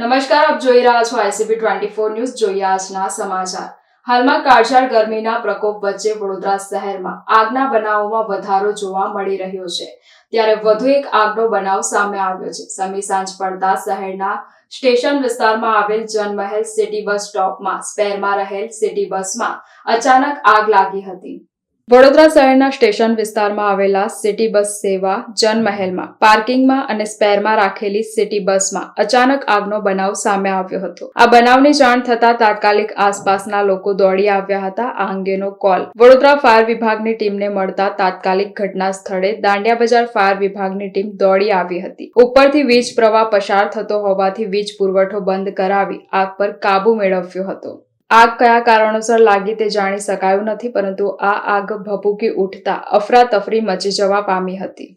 નમસ્કાર, આપ જોઈ રહ્યા છો આઈસીબી ટ્વેન્ટી ફોર ન્યૂઝ, જોઈએ આજના સમાચાર. હાલમાં કાળઝાળ ગરમીના પ્રકોપ વચ્ચે વડોદરા શહેરમાં આગના બનાવોમાં વધારો જોવા મળી રહ્યો છે. ત્યારે વધુ એક આગનો બનાવ સામે આવ્યો છે. સમી સાંજ પડતા શહેરના સ્ટેશન વિસ્તારમાં આવેલ જનમહેલ સિટી બસ સ્ટોપમાં, સ્પેરમાં રહેલ સિટી બસમાં અચાનક આગ લાગી હતી. વડોદરા શહેરના સ્ટેશન વિસ્તારમાં આવેલા સિટી બસ સેવા જનમહેલમાં, પાર્કિંગમાં અને સ્પેરમાં રાખેલી સિટી બસમાં અચાનક આગનો બનાવ સામે આવ્યો હતો. આ બનાવની જાણ થતા તાત્કાલિક આસપાસના લોકો દોડી આવ્યા હતા. આ અંગેનો કોલ વડોદરા ફાયર વિભાગની ટીમને મળતા તાત્કાલિક ઘટના સ્થળે દાંડિયા બજાર ફાયર વિભાગની ટીમ દોડી આવી હતી. ઉપરથી વીજ પ્રવાહ પસાર થતો હોવાથી વીજ પુરવઠો બંધ કરાવી આગ પર કાબુ મેળવ્યો હતો. આગ કયા કારણોસર લાગી તે જાણી શકાયું નથી, પરંતુ આ આગ ભભૂકી ઉઠતા અફરાતફરી મચી જવા પામી હતી.